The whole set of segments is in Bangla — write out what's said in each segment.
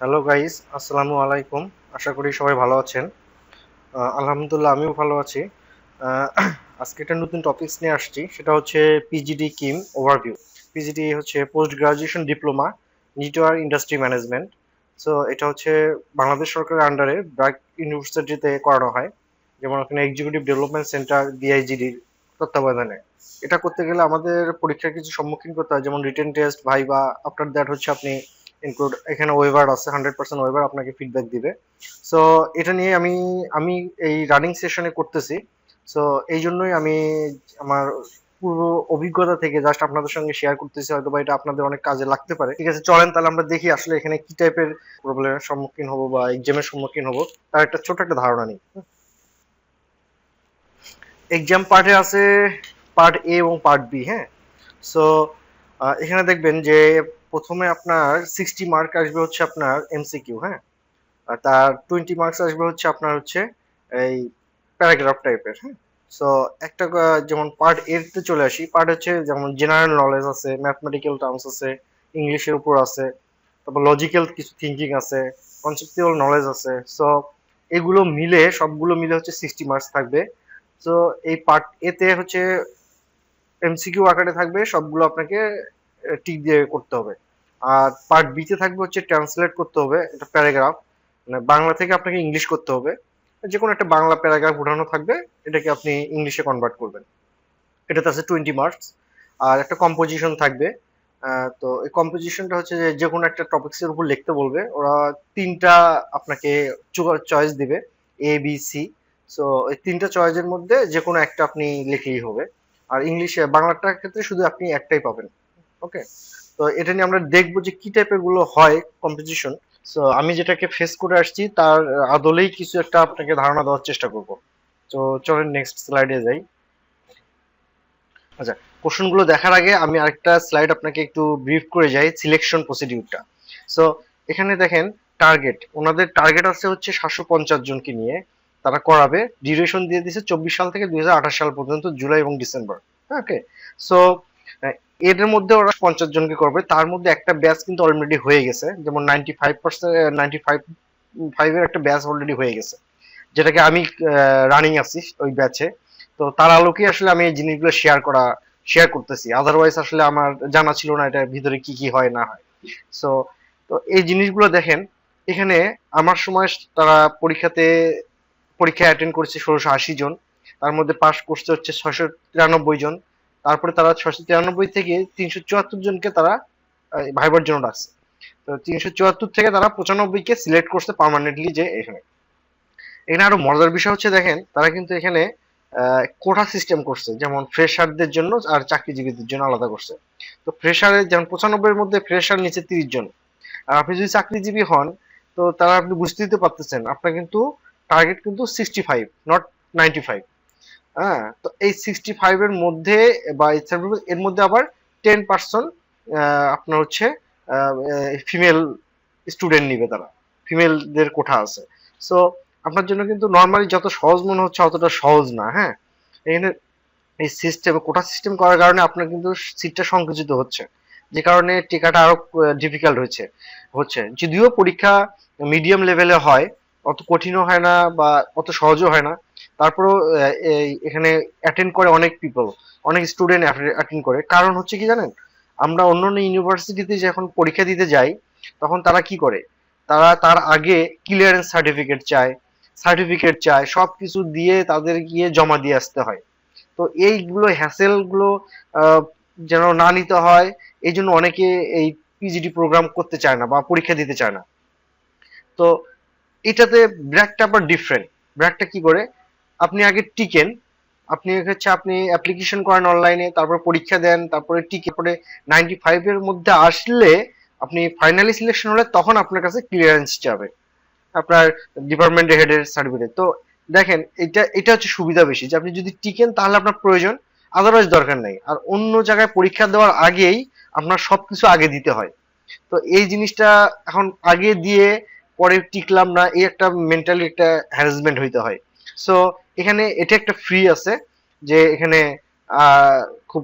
হ্যালো গাইস আসসালামু আলাইকুম আশা করি সবাই ভালো আছেন। আলহামদুলিল্লাহ, আমিও ভালো আছি। আজকে একটা নতুন টপিকস নিয়ে আসছি। সেটা হচ্ছে পিজিডি কিম ওভারভিউ পিজিডি হচ্ছে post graduation diploma network industry management so এটা হচ্ছে বাংলাদেশ সরকারের আন্ডারে ব্র্যাক ইউনিভার্সিটিতে করানো হয়। যেমন ওখানে এক্সিকিউটিভ ডেভেলপমেন্ট সেন্টার বিআইজিডির তত্ত্বাবধানে। এটা করতে গেলে আমাদের পরীক্ষার কিছু সম্মুখীন করতে হয়। যেমন written test viva after that হচ্ছে আপনি ইনক্লুড এখানে ওয়েভার আছে হান্ড্রেড পার্সেন্ট ওয়েবার আপনাকে ফিডব্যাক দিবে। সো এটা নিয়ে আমি আমি এই রানিং সেশনে করতেছি। সো এই জন্যই আমি আমার পুরো অভিজ্ঞতা থেকে জাস্ট আপনাদের সঙ্গে শেয়ার করতেছি হয়তো বা এটা আপনাদের অনেক কাজে লাগতে পারে। ঠিক আছে, চলেন তাহলে আমরা দেখি আসলে এখানে কি টাইপের প্রবলেমের সম্মুখীন হব বা এক্সামের সম্মুখীন হব। তার একটা ছোট একটা ধারণা নিই। এক্সাম পার্টে আছে পার্ট এ এবং পার্ট বি হ্যাঁ? সো এখানে দেখবেন যে প্রথমে আপনার সিক্সটি মার্ক আসবে হচ্ছে আপনার এমসিকিউ হ্যাঁ? তার টোয়েন্টি মার্কস আসবে হচ্ছে আপনার হচ্ছে এই প্যারাগ্রাফ টাইপের হ্যাঁ? সো একটা যেমন পার্ট এতে চলে আসি পার্ট হচ্ছে যেমন জেনারেল নলেজ আছে ম্যাথমেটিক্যাল টার্মস আছে, ইংলিশের উপর আছে, তারপর লজিক্যাল কিছু থিঙ্কিং আছে কনসেপচুয়াল নলেজ আছে। সো এগুলো মিলে, সবগুলো মিলে হচ্ছে সিক্সটি মার্কস থাকবে। সো এই পার্ট এতে হচ্ছে এমসিকিউ আকারে থাকবে, সবগুলো আপনাকে টিক দিয়ে করতে হবে। আর পার্ট বিতে থাকবে হচ্ছে ট্রান্সলেট করতে হবে একটা প্যারাগ্রাফ মানে বাংলা থেকে আপনাকে ইংলিশ করতে হবে। যে কোনো একটা বাংলা প্যারাগ্রাফ উঠানো থাকবে, এটাকে আপনি ইংলিশে কনভার্ট করবেন। এটাতে আছে টোয়েন্টি মার্কস আর একটা কম্পোজিশন থাকবে। তো এই কম্পোজিশনটা হচ্ছে যে যে কোনো একটা টপিক্সের উপর লিখতে বলবে। ওরা তিনটা আপনাকে চয়েস দিবে এ বি সি সো এই তিনটা চয়েসের মধ্যে যে কোনো একটা আপনি লিখলেই হবে। আর ইংলিশে বাংলাটার ক্ষেত্রে শুধু আপনি একটাই পাবেন। ওকে তো এটা নিয়ে আমরা দেখব যে কি টাইপেরগুলো হয় কম্পোজিশন সো আমি যেটাকে ফেস করে আসছি, তার আদলেই কিছু একটা আপনাকে ধারণা দেওয়ার চেষ্টা করব। তো চলেন নেক্সট স্লাইডে যাই। আচ্ছা কোশ্চেনগুলো দেখার আগে আমি আরেকটা স্লাইড আপনাকে একটু ব্রিফ করে যাই সিলেকশন প্রসিডিউরটা সো এখানে দেখেন টার্গেট ওনাদের টার্গেট আছে হচ্ছে সাতশো পঞ্চাশ জনকে নিয়ে। তারা করাবে। ডিউরেশন দিয়ে দিয়েছে চব্বিশ সাল থেকে দুই হাজার আঠাশ সাল পর্যন্ত, জুলাই এবং ডিসেম্বর। ওকে সো এর মধ্যে ওরা পঞ্চাশ জনকে করবে। তার মধ্যে একটা ব্যাচ কিন্তু অলরেডি হয়ে গেছে। যেমন ninety five percent ninety five ফাইভের একটা ব্যাচ অলরেডি হয়ে গেছে। যেটাকে আমি রানিং আছি ওই ব্যাচে তো তার আলোকে আসলে আমি এই জিনিসগুলো শেয়ার করা শেয়ার করতেছি। আদারওয়াইজ আসলে আমার জানা ছিল না এটা ভিতরে কি কি হয়, না হয়। সো তো এই জিনিসগুলো দেখেন, এখানে আমার সময় তারা পরীক্ষাতে, পরীক্ষা অ্যাটেন্ড করেছে ষোলোশো আশি জন। তার মধ্যে পাস করছে হচ্ছে ছয়শো তিরানব্বই জন। তারপরে তারা ছয়শো তিরানব্বই থেকে তিনশো চুয়াত্তর জনকে তারা ভাইবার জন্য ডাকছে। তো তিনশো চুয়াত্তর থেকে তারা পঁচানব্বইকে সিলেক্ট করছে পার্মানেন্টলি যে এখানে। এখানে আরও মজার বিষয় হচ্ছে দেখেন, তারা কিন্তু এখানে কোটা সিস্টেম করছে। যেমন ফ্রেশারদের জন্য আর চাকরিজীবীদের জন্য আলাদা করছে। তো ফ্রেশারের যেমন পঁচানব্বইয়ের মধ্যে ফ্রেশার নিচে তিরিশ জন। আর আপনি যদি চাকরিজীবী হন, তো তারা আপনি বুঝতে দিতে পারতেছেন, আপনার কিন্তু টার্গেট কিন্তু sixty five not ninety five হ্যাঁ তো এই সিক্সটি ফাইভ এর মধ্যে বা এই 75 এর মধ্যে আবার টেন পার্সেন্ট আপনার হচ্ছে ফিমেল স্টুডেন্ট নিবে তারা। ফিমেলদের কোঠা আছে। সো আপনার জন্য কিন্তু নর্মালি যত সহজ মনে হচ্ছে অতটা সহজ না হ্যাঁ? এখানে এই সিস্টেম কোটা সিস্টেম করার কারণে আপনার কিন্তু সিটটা সংকুচিত হচ্ছে। যে কারণে টিকাটা আরও ডিফিকাল্ট হচ্ছে হচ্ছে। যদিও পরীক্ষা মিডিয়াম লেভেলে হয়, অত কঠিনও হয় না বা অত সহজও হয় না তারপরেও এখানে অ্যাটেন্ড করে অনেক পিপল অনেক স্টুডেন্ট অ্যাটেন্ড করে। কারণ হচ্ছে কি জানেন? আমরা অন্য অন্য ইউনিভার্সিটিতে যখন পরীক্ষা দিতে যাই, তখন তারা কি করে? তারা তার আগে ক্লিয়ারেন্স সার্টিফিকেট চায় সার্টিফিকেট চায় সব কিছু দিয়ে তাদের গিয়ে জমা দিয়ে আসতে হয়। তো এইগুলো হ্যাসেলগুলো যেন না নিতে হয় এই জন্য অনেকে এই পিজিডি প্রোগ্রাম করতে চায় না বা পরীক্ষা দিতে চায় না। তো এটাতে ব্র্যাকটা আবার ডিফারেন্ট ব্র্যাকটা কি করে? আপনি আগে টিকেন। আপনি হচ্ছে আপনি অ্যাপ্লিকেশন করেন অনলাইনে তারপর পরীক্ষা দেন, তারপরে টিকে পরে নাইনটি ফাইভ এর মধ্যে আসলে আপনি ফাইনালি সিলেকশন হলে তখন আপনার কাছে ক্লিয়ারেন্স যাবে। আপনার ডিপার্টমেন্ট হেডের সার্টিফিকেট তো দেখেন, এটা এটা হচ্ছে সুবিধা বেশি যে আপনি যদি টিকেন তাহলে আপনার প্রয়োজন আদারওয়াইজ দরকার নেই। আর অন্য জায়গায় পরীক্ষা দেওয়ার আগেই আপনার সবকিছু আগে দিতে হয়। তো এই জিনিসটা এখন আগে দিয়ে পরে টিকলাম না, এই একটা মেন্টালি একটা হ্যারাসমেন্ট হইতে হয়। সো এখানে এটা একটা ফ্রি আছে, যে এখানে খুব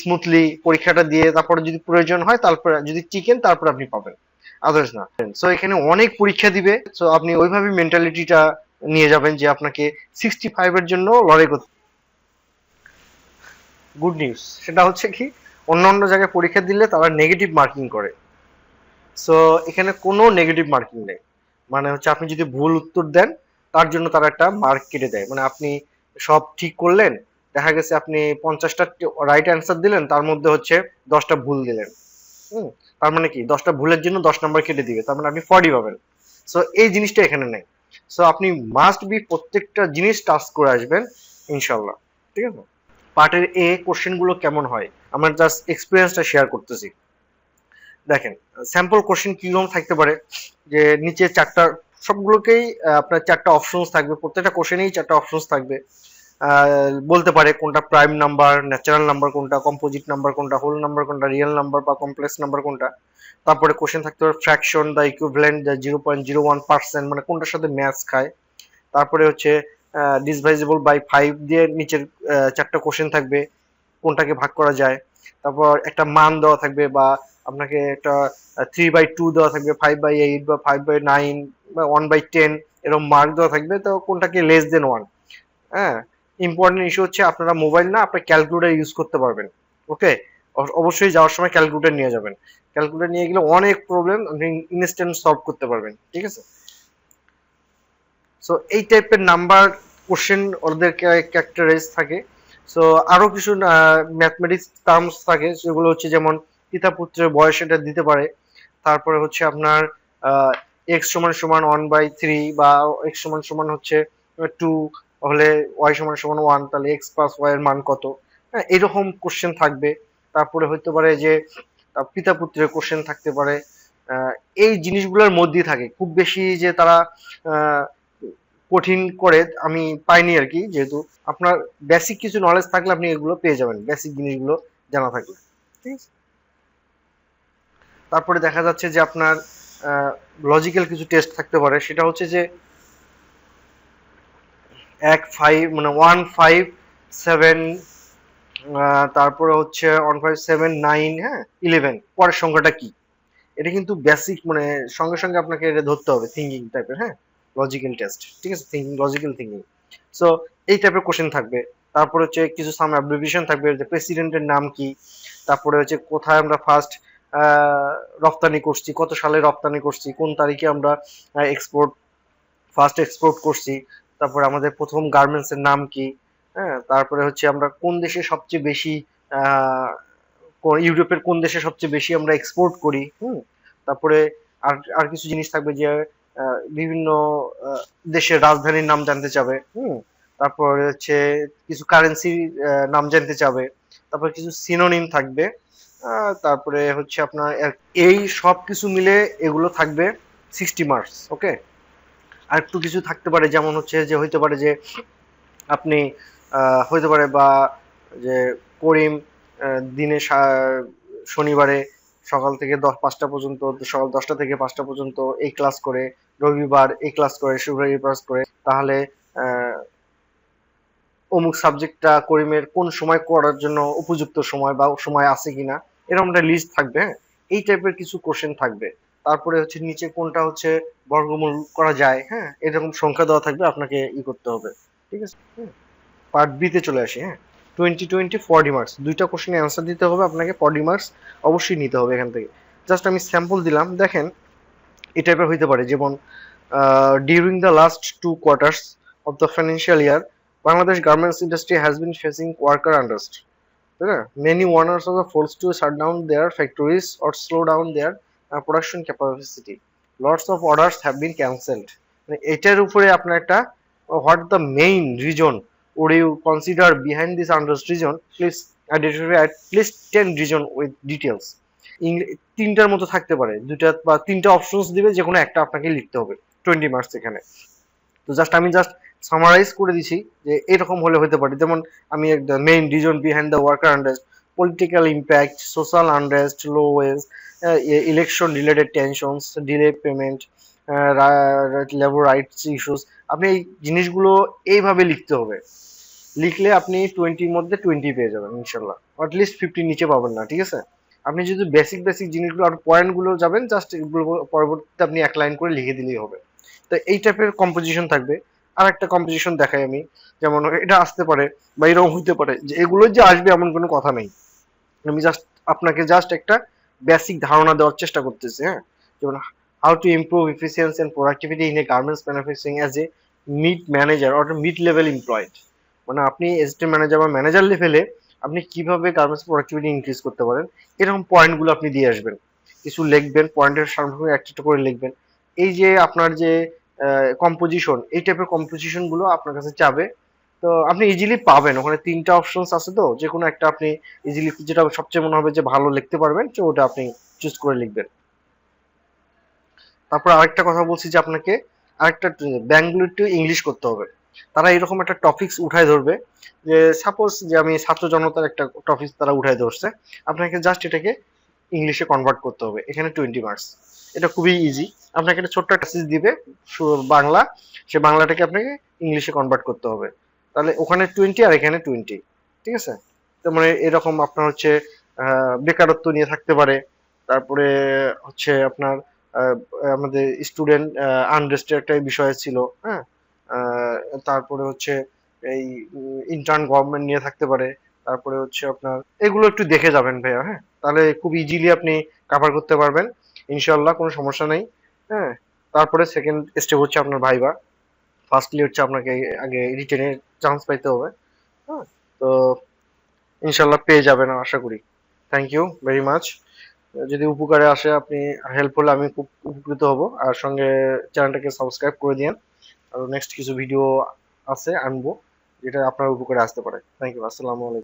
স্মুথলি পরীক্ষাটা দিয়ে তারপরে যদি প্রয়োজন হয়, তারপরে যদি টিকেন তারপর আপনি পাবেন। আদার্স না। সো এখানে অনেক পরীক্ষা দিবে। সো আপনি ওইভাবে মেন্টালিটিটা নিয়ে যাবেন যে আপনাকে সিক্সটি ফাইভের জন্য লড়াই করতে গুড নিউজ সেটা হচ্ছে কি অন্য অন্য জায়গায় পরীক্ষা দিলে তারা নেগেটিভ মার্কিং করে। সো এখানে কোনো নেগেটিভ মার্কিং নেই। মানে হচ্ছে আপনি যদি ভুল উত্তর দেন তার জন্য তারা একটা মার্ক কেটে দেয়। মানে আপনি সব ঠিক করলেন, দেখা গেছে আপনি পঞ্চাশটা রাইট অ্যান্সার দিলেন, তার মধ্যে হচ্ছে দশটা ভুল দিলেন। হুম, তার মানে কি? দশটা ভুলের জন্য দশ নাম্বার কেটে দিবে, তার মানে আপনি ফর্টি পাবেন। সো এই জিনিসটা এখানে নেই। সো আপনি মাস্ট বি প্রত্যেকটা জিনিস টাচ করে আসবেন ইনশাল্লাহ ঠিক আছে? পার্টের এ কোশ্চেনগুলো কেমন হয়? আমরা জাস্ট এক্সপিরিয়েন্সটা শেয়ার করতেছি। দেখেন স্যাম্পল কোশ্চেন কীরকম থাকতে পারে? যে নিচে চারটা সবগুলোকেই আপনার চারটা অপশনস থাকবে, প্রত্যেকটা কোশ্চেনেই চারটা অপশনস থাকবে। বলতে পারে কোনটা প্রাইম নাম্বার ন্যাচারাল নাম্বার কোনটা কম্পোজিট নাম্বার কোনটা হোল নাম্বার কোনটা রিয়েল নাম্বার বা কমপ্লেক্স নাম্বার কোনটা। তারপরে কোশ্চেন থাকতে পারে fraction the equivalent the zero point zero one percent মানে কোনটার সাথে ম্যাচ খায়। তারপরে হচ্ছে ডিসভাইজেবল বাই ফাইভ দিয়ে নিচের চারটা কোশ্চেন থাকবে, কোনটাকে ভাগ করা যায়। তারপর একটা মান দেওয়া থাকবে বা আপনাকে একটা থ্রি বাই টু দেওয়া থাকবে ফাইভ বাই এইট বা ফাইভ বাই নাইন বা ওয়ান বাই টেন এরকম মার্ক দেওয়া থাকবে, তো কোনটাকে লেস দেন ওয়ান হ্যাঁ? ইম্পর্টেন্ট ইস্যু হচ্ছে আপনারা মোবাইল না আপনার ক্যালকুলেটার ইউজ করতে পারবেন ওকে অবশ্যই যাওয়ার সময় ক্যালকুলেটার নিয়ে যাবেন। ক্যালকুলেটার নিয়ে গেলে অনেক প্রবলেম আপনি ইনস্ট্যান্ট সলভ করতে পারবেন, ঠিক আছে? সো এই টাইপের নাম্বার কোশ্চেন ওদের ক্যারেক্টারাইজ থাকে। সো আরও কিছু ম্যাথমেটিক্স টার্মস থাকে, সেগুলো হচ্ছে যেমন পিতা পুত্রের বয়স এটা দিতে পারে। তারপরে হচ্ছে আপনার এক্স সমান সমান ওয়ান বাই থ্রি বা এক্স সমান সমান হচ্ছে টু হলে ওয়াই সমান সমান ওয়ান তাহলে এক্স প্লাস ওয়াই এর মান কত? হ্যাঁ এরকম কোশ্চেন থাকবে। তারপরে হইতে পারে যে পিতা পুত্রের কোশ্চেন থাকতে পারে। এই জিনিসগুলোর মধ্যেই থাকে। খুব বেশি যে তারা কঠিন করে আমি পাইনি আর কি। যেহেতু আপনার বেসিক কিছু নলেজ থাকলে আপনি এগুলো পেয়ে যাবেন। বেসিক জিনিসগুলো জানা থাকলে। ঠিক আছে? তারপরে দেখা যাচ্ছে যে আপনার লজিক্যাল কিছু টেস্ট থাকতে পারে। সেটা হচ্ছে যে এক ফাইভ মানে ওয়ান ফাইভ সেভেন তারপরে হচ্ছে ওয়ান ফাইভ সেভেন নাইন হ্যাঁ ইলেভেন পরের সংখ্যাটা কি? এটা কিন্তু বেসিক মানে সঙ্গে সঙ্গে আপনাকে এটা ধরতে হবে থিঙ্কিং টাইপের হ্যাঁ? লজিক্যাল টেস্ট ঠিক আছে? থিঙ্কিং লজিক্যাল থিঙ্কিং সো এই টাইপের কোশ্চেন থাকবে। তারপরে হচ্ছে কিছু সাম অ্যাব্রিভিয়েশন থাকবে, যে প্রেসিডেন্টের নাম কি? তারপরে হচ্ছে কোথায় আমরা ফার্স্ট রপ্তানি করছি, কত সালে রপ্তানি করছি, কোন তারিখে আমরা এক্সপোর্ট ফার্স্ট এক্সপোর্ট করছি, তারপরে আমাদের প্রথম গার্মেন্টস এর নাম কি হ্যাঁ তারপরে হচ্ছে আমরা কোন দেশে সবচেয়ে বেশি ইউরোপের কোন দেশে সবচেয়ে বেশি আমরা এক্সপোর্ট করি, হুম, তারপরে আর আর কিছু জিনিস থাকবে যে বিভিন্ন দেশের রাজধানীর নাম জানতে চাবে, হুম, তারপরে হচ্ছে কিছু কারেন্সি নাম জানতে চাবে, তারপরে কিছু সিনোনিম থাকবে তারপরে হচ্ছে আপনার এই সব কিছু মিলে এগুলো থাকবে সিক্সটি মার্কস ওকে আর একটু কিছু থাকতে পারে, যেমন হচ্ছে যে হইতে পারে যে আপনি হইতে পারে বা যে করিম দিনে শনিবারে সকাল থেকে দশ, পাঁচটা পর্যন্ত, সকাল দশটা থেকে পাঁচটা পর্যন্ত এই ক্লাস করে, রবিবার এই ক্লাস করে, শুক্রবার ক্লাস করে, তাহলে অমুক সাবজেক্টটা করিমের কোন সময় করার জন্য উপযুক্ত সময় বা সময় আছে কিনা, এরকম একটা লিস্ট থাকবে হ্যাঁ? এই টাইপের কিছু কোশ্চেন থাকবে। তারপরে হচ্ছে নিচে কোনটা হচ্ছে বর্গমূল করা যায় হ্যাঁ? এরকম সংখ্যা দেওয়া থাকবে, আপনাকে ই করতে হবে। ঠিক আছে? পার্ট বি তে চলে আসি হ্যাঁ? টোয়েন্টি টোয়েন্টি ফর্টি মার্কস দুইটা কোশ্চেনে অ্যান্সার দিতে হবে, আপনাকে ফর্টি মার্কস অবশ্যই নিতে হবে এখান থেকে। জাস্ট আমি স্যাম্পল দিলাম, দেখেন, এই টাইপের হইতে পারে, যেমন during the last two quarters of the financial year Bangladesh garments industry has been facing worker unrest তাই না? Many owners are force to shut down their factories or slow down their production capacity lots of orders have been cancelled মানে এটার উপরে আপনার একটা what the main reason would you consider behind this unders region please identify at least 10 region with details. ইং- তিনটার মতো থাকতে পারে। দুটা বা তিনটা অপশনস দিবে যে কোনো একটা আপনাকে লিখতে হবে। টোয়েন্টি মার্কস এখানে। তো জাস্ট আমি জাস্ট সামারাইজ করে দিছি যে এরকম হলে হতে পারে। যেমন আমি একটা main reason behind the worker unrest political impact social unrest low wage election related tensions delay payment labour rights issues আপনি এই জিনিসগুলো এইভাবে লিখতে হবে। লিখলে আপনি টোয়েন্টির মধ্যে টোয়েন্টি পেয়ে যাবেন ইনশাল্লাহ। অ্যাটলিস্ট ফিফটির নিচে পাবেন না, ঠিক আছে? আপনি যদি বেসিক বেসিক জিনিসগুলো আর পয়েন্টগুলো যাবেন জাস্ট পরবর্তীতে আপনি এক লাইন করে লিখে দিলেই হবে। তো এই টাইপের কম্পোজিশন থাকবে। আর একটা কম্পোজিশন দেখাই আমি। যেমন এটা আসতে পারে বা এরকম হইতে পারে যে এগুলো যে আসবে এমন কোনো কথা নেই। আমি জাস্ট আপনাকে জাস্ট একটা বেসিক ধারণা দেওয়ার চেষ্টা করতেছি হ্যাঁ? যেমন how to improve efficiency and productivity in a garments manufacturing as a mid manager or mid level employed মানে আপনি এসিস্ট্যান্ট ম্যানেজার বা ম্যানেজার লেভেলে আপনি কীভাবে গার্মেন্টস প্রোডাক্টিভিটি ইনক্রিজ করতে পারেন, এরকম পয়েন্টগুলো আপনি দিয়ে আসবেন। কিছু লিখবেন পয়েন্টের সামনে একটা করে লিখবেন। এই যে আপনার যে কম্পোজিশন এই টাইপের কম্পোজিশনগুলো আপনার কাছে যাবে তো আপনি ইজিলি পাবেন, ওখানে তিনটা অপশনস আছে তো যে কোনো একটা আপনি ইজিলি যেটা সবচেয়ে মনে হবে যে ভালো লিখতে পারবেন, তো ওটা আপনি চুজ করে লিখবেন। তারপর আরেকটা কথা বলছি যে আপনাকে, আরেকটা ব্যাঙ্কগুলো একটু ইংলিশ করতে হবে। তারা এরকম একটা টপিকস উঠায় ধরবে, যে সাপোজ যে আমি ছাত্র জনতার একটা টপিক তারা উঠায় ধরছে, আপনাকে জাস্ট এটাকে ইংলিশে কনভার্ট করতে হবে, এখানে টোয়েন্টি মার্কস এটা খুবই ইজি আপনাকে একটা ছোট্ট একটা দিবে বাংলা। সে বাংলাটাকে আপনাকে ইংলিশে কনভার্ট করতে হবে। তাহলে ওখানে টোয়েন্টি আর এখানে টোয়েন্টি ঠিক আছে? তো মানে এরকম আপনার হচ্ছে বেকারত্ব নিয়ে থাকতে পারে। তারপরে হচ্ছে আপনার আমাদের স্টুডেন্ট আনরেস্টের একটা বিষয় ছিল হ্যাঁ? তারপরে হচ্ছে এই ইন্টার্ন গভর্নমেন্ট নিয়ে থাকতে পারে। তারপরে হচ্ছে আপনার, এগুলো একটু দেখে যাবেন ভাইয়া হ্যাঁ? তাহলে খুব ইজিলি আপনি কাভার করতে পারবেন। ইনশাল্লাহ কোনো সমস্যা নেই হ্যাঁ। তারপরে সেকেন্ড স্টেপ হচ্ছে আপনার ভাইবা ফার্স্টলি হচ্ছে আপনাকে আগে রিটেনের চান্স পাইতে হবে হ্যাঁ। তো ইনশাল্লাহ পেয়ে যাবেন আশা করি। থ্যাংক ইউ ভেরি মাচ যদি উপকারে আসে, আপনি হেল্প হলে আমি খুব উপকৃত হব। আর সঙ্গে চ্যানেলটাকে সাবস্ক্রাইব করে দিন আর নেক্সট কিছু ভিডিও আছে আনব, যেটা আপনার উপকারে আসতে পারে। থ্যাংক ইউ আসসালামু আলাইকুম।